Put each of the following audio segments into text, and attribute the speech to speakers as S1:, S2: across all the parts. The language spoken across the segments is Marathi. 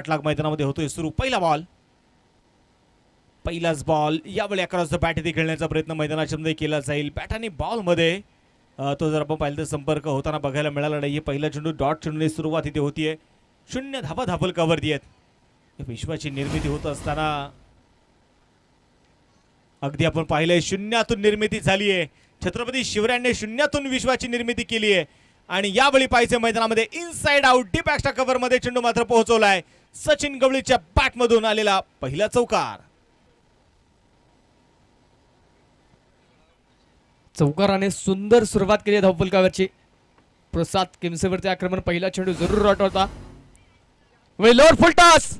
S1: पाठलाग मैदानामध्ये होतोय सुरू. पहिला बॉल पहिलाच बॉल यावेळी अकराचा बॅट येथे खेळण्याचा प्रयत्न मैदानाच्यामध्ये केला जाईल. बॅट आणि बॉलमध्ये तो जर आपण पाहिलं तर संपर्क होताना बघायला मिळाला नाही. पहिला चेंडू डॉट चेंडूने सुरुवात इथे होतीये. शून्य धाबा धापल कवरती आहेत विश्वाची निर्मिती होत असताना अगदी आपण पाहिलंय शून्यातून निर्मिती झाली आहे छत्रपती शिवरायांनी शून्यातून विश्वाची निर्मिती केली आहे आणि यावेळी पाहिजे मैदानामध्ये इनसाइड आउट डीप एक्स्ट्रा कव्हरमध्ये चेंडू मात्र पोहोचवलाय. सचिन गवळीच्या बॅटमधून आलेला पहिला चौकार.
S2: चौकाराने सुंदर सुरुवात केली आहे धावफलकावरची प्रसाद किमसेवरती आक्रमण पहिला चेंडू जरूर होता वेलोर फुलटास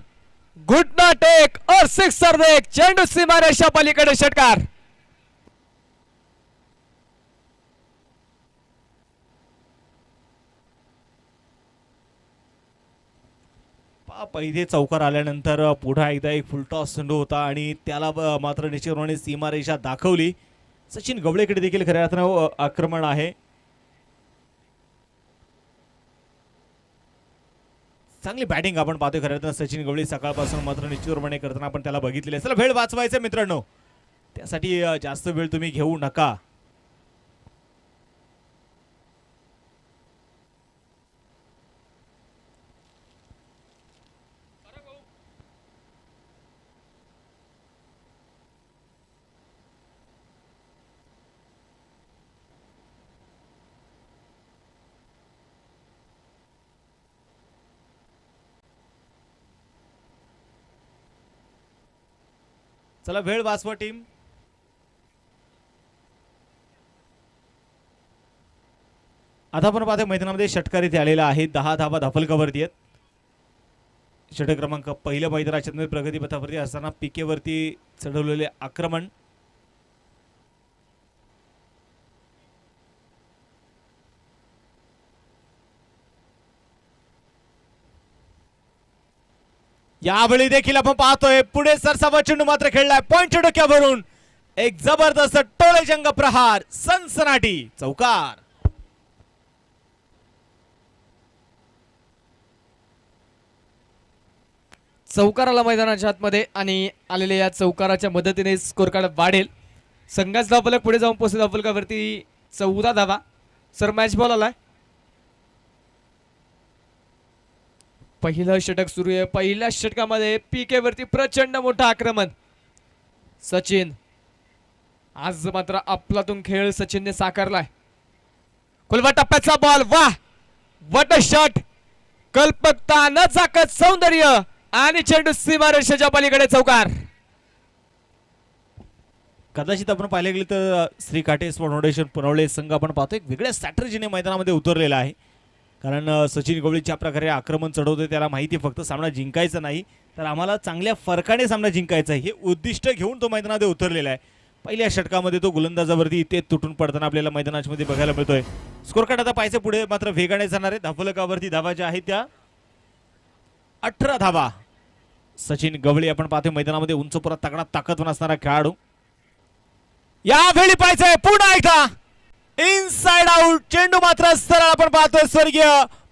S2: गुड ना टेक और सिक्सर देख चेंडू सीमारेषा पलीकडे षटकार.
S1: पहिले चौकार आल्यानंतर पुढा एकदा एक फुलटॉस चेंडू होता आणि त्याला मात्र निश्चितपणे सीमारेषा दाखवली. सचिन गवळेकडे देखील खऱ्या अर्थानं आक्रमण आहे. चांगली बॅटिंग आपण पाहतोय खऱ्या अर्थानं सचिन गवळी सकाळपासून मात्र निश्चितपणे करताना आपण त्याला बघितलेलं आहे. चला वेळ वाचवायचा मित्रांनो. त्यासाठी जास्त वेळ तुम्ही घेऊ नका. चला वेळ वाचवा टीम. आता आपण पाहतो मैदानामध्ये षटकार इथे आलेला आहे दहा धाबा धाफलकावरती आहेत. षटक क्रमांक पहिल्या मैदानाच्या प्रगतीपथावरती प्रगती पथावरती असताना पिकेवरती चढवलेले आक्रमण. यावेळी देखील आपण पाहतोय पुढे सरसावा चेंडू मात्र खेळलाय. पॉईंट डोक्यावरून एक जबरदस्त टोळे जंग प्रहार सनसनाटी चौकार.
S2: चौकाराला मैदानाच्या आतमध्ये आणि आलेल्या या चौकाराच्या मदतीने स्कोर कार्ड वाढेल. संघाच धावपलक पुढे जाऊन पोहोचले धावपलकावरती चौदा धावा. सर मॅच बॉल आलाय. पहिलं षटक सुरू आहे. पहिल्या षटकामध्ये पीके वरती प्रचंड मोठं आक्रमण. सचिन. आज मात्र आपलातून खेळ सचिनने साकारलाय. कुलवा टप्प्याचा बॉल वा! वट शॉट कल्पकता न चाकत सौंदर्य आणि चेंडू सीमारेषेच्या पलीकडे चौकार.
S1: कदाचित आपण पाहिले गेले तर श्री काटे स्पोर्ट फाउंडेशन पुरवले संघ आपण पाहतो एक वेगळ्या स्ट्रॅटर्जीने मैदानामध्ये उतरलेला आहे. कारण सचिन गवळी ज्या प्रकारे आक्रमण चढवते त्याला माहिती फक्त सामना जिंकायचा नाही. तर आम्हाला चांगल्या फरकाने सामना जिंकायचा आहे हे उद्दिष्ट घेऊन तो मैदानामध्ये उतरलेला आहे. पहिल्या षटकामध्ये तो गोलंदाजावरती ते तुटून पडताना आपल्याला मैदानाच्यामध्ये बघायला मिळतोय. स्कोर कार्ड आता पाहिजे पुढे मात्र वेगाने जाणार आहे. धाफलकावरती धावा ज्या आहेत त्या. अठरा धावा. सचिन गवळी आपण पाहतोय मैदानामध्ये उंचपुरा तगडा ताकद असणारा खेळाडू. यावेळी पाहिजे पुन्हा एकदा. इनसाइड आउट चेंडू मात्र सरळ आपण पाहतोय स्वर्गीय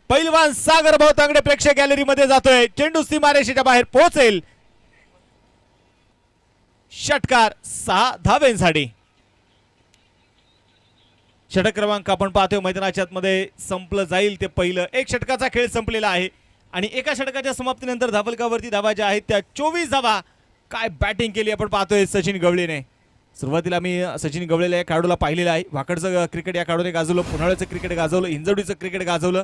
S1: पैलवान सागर भाऊ तांगडे प्रेक्षक गॅलरी मध्ये जातोय. चेंडू सीमारेषेच्या बाहेर पोहोचेल. षटकार सहा धावेंसाठी. षटक क्रमांक आपण पाहतोय मैदानाच्या आतमध्ये संपलं जाईल ते पहिलं. एक षटकाचा खेळ संपलेला आहे. आणि एका षटकाच्या समाप्तीनंतर धावलकावरती धावा ज्या आहेत त्या चोवीस धावा काय बॅटिंग केली आपण पाहतोय सचिन गवळीने. सुरुवातीला मी सचिन गवळेला या खेळाडूला पाहिलेलं आहे. वाकडचं क्रिकेट या खेळाडूने गाजवलं पुन्हाळ्याचं क्रिकेट गाजवलं इंजवडीचं क्रिकेट गाजवलं.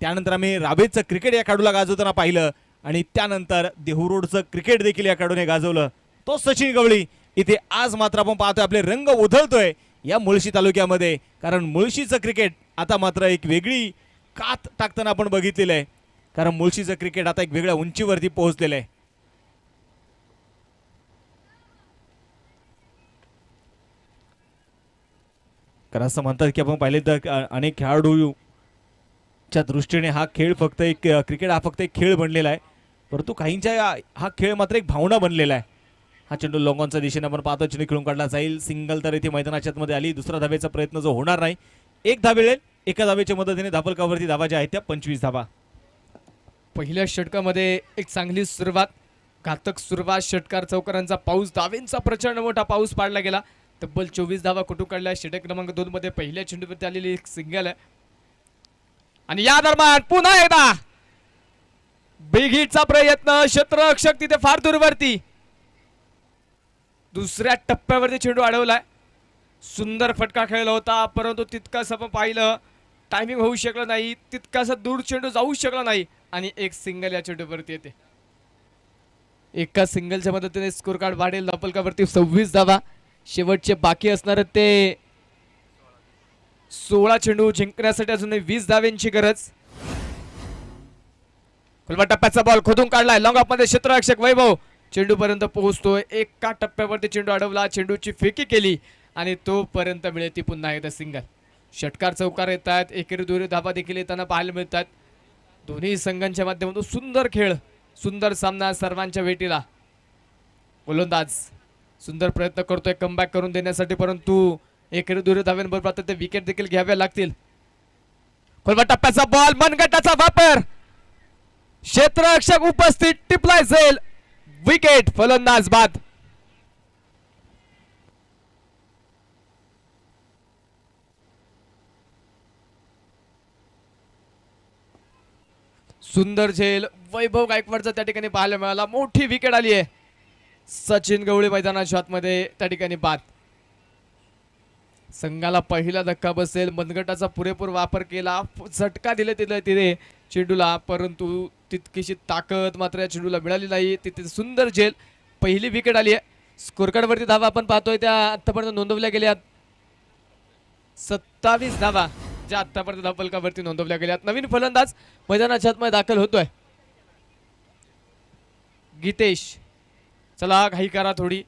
S1: त्यानंतर आम्ही राबेचं क्रिकेट या खेळाडूला गाजवताना पाहिलं आणि त्यानंतर देहूरोडचं क्रिकेट देखील या खेळाडूने गाजवलं. तो सचिन गवळी इथे आज मात्र आपण पाहतोय आपले रंग उधळतोय या मुळशी तालुक्यामध्ये. कारण मुळशीचं क्रिकेट आता मात्र एक वेगळी कात टाकताना आपण बघितलेलं आहे. कारण मुळशीचं क्रिकेट आता एक वेगळ्या उंचीवरती पोहोचलेलं आहे. कारण असं म्हणतात की आपण पाहिले तर अनेक अनेक खेळाडूच्या दृष्टीने हा खेळ फक्त एक क्रिकेट हा फक्त एक खेळ बनलेला आहे. परंतु काहींच्या हा खेळ मात्र एक भावना बनलेला आहे. हा चेंडू लॉंगॉनच्या दिशेने आपण पाहतो चेंडू खेळून काढला जाईल. सिंगल तर इथे मैदानाच्या आतमध्ये आली. दुसरा धावेचा प्रयत्न जो होणार नाही. एक धावे एका धावेच्या मदतीने धापलकावरती धाबा ज्या आहेत त्या पंचवीस धाबा
S2: पहिल्या षटकामध्ये एक चांगली सुरुवात घातक सुरुवात षटकार चौकारांचा पाऊस दावेंचा प्रचंड मोठा पाऊस पाडला गेला. तब्बल चोवीस धावा कुठू काढल्या? षटक क्रमांक दोन मध्ये पहिल्या चेंडूवरती आलेली एक सिंगल आहे. आणि या दरम्यान पुन्हा एकदा बिग हिटचा प्रयत्न क्षेत्ररक्षक तिथे फार दूरवरती. दुसऱ्या टप्प्यावरती चेंडू अडवलाय. सुंदर फटका खेळला होता परंतु तितकाच पाहिलं टायमिंग होऊ शकलं नाही तितकासा दूर चेंडू जाऊ शकला नाही आणि एक सिंगल या चेंडूवरती येते. एका सिंगलच्या मदतीने स्कोर कार्ड वाढेल धापलकावरती सव्वीस धावा. शेवटचे बाकी असणार ते सोळा चेंडू जिंकण्यासाठी अजूनही वीस धाव्यांची गरज. खुलवा टप्प्याचा बॉल खोदून काढलाय. लॉंग ऑफमध्ये क्षेत्ररक्षक वैभव चेंडू पर्यंत पोहोचतोय. एका टप्प्यावरती चेंडू अडवला. चेंडूची फेकी केली आणि तोपर्यंत मिळेल ती पुन्हा एकदा सिंगल षटकार चौकार येत आहेत एकेरी दुरी धाबा देखील येताना पाहायला मिळतात. दोन्ही संघांच्या माध्यमातून सुंदर खेळ सुंदर सामना सर्वांच्या भेटीला. गोलंदाज. सुंदर प्रयत्न करतोय कमबॅक करून देण्यासाठी परंतु एकेरी दुरी धाव्यांबरोबर आता ते विकेट देखील घ्याव्या लागतील. खोलवा टप्प्याचा बॉल मनगटाचा वापर. क्षेत्ररक्षक उपस्थित टिपलाय जाईल विकेट फलंदाज बाद. सुंदर झेल वैभव गायकवाडचा त्या ठिकाणी पाहायला मिळाला. मोठी विकेट आली आहे सचिन गवळी मैदानाच्या आतमध्ये त्या ठिकाणी बाद. संघाला पहिला धक्का बसेल. मनगटाचा पुरेपूर वापर केला. झटका दिले तिथे तिथे चेंडूला. परंतु तितकीशी ताकद मात्र या चेंडूला मिळाली नाही. तिथे सुंदर झेल. पहिली विकेट आली आहे. स्कोरकार्डवरती धावा आपण पाहतोय. त्या आत्तापर्यंत नोंदवल्या गेल्या सत्तावीस धावा ज्या आत्तापर्यंत धावफलकावरती नोंदवल्या गेल्यात नवीन फलंदाज मैदानाच्या आतमध्ये दाखल होतोय. गीतेश. चला घाई करा थोडी.